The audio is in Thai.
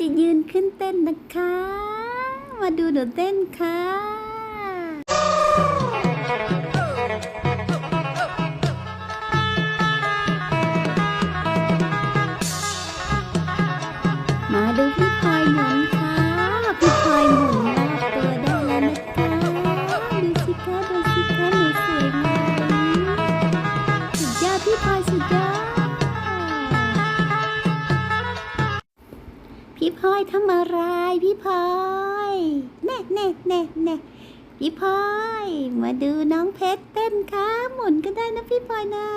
จะยืนขึ้นเต้นนะคะ มาดูหนูเต้นค่ะ มาดู พี่พลอยทำอะไรพี่พลอยแน่แน่แน่แน่พี่พลอย มาดูน้องเพชรเต้นค่ะหมุนก็ได้นะพี่พลอยนะ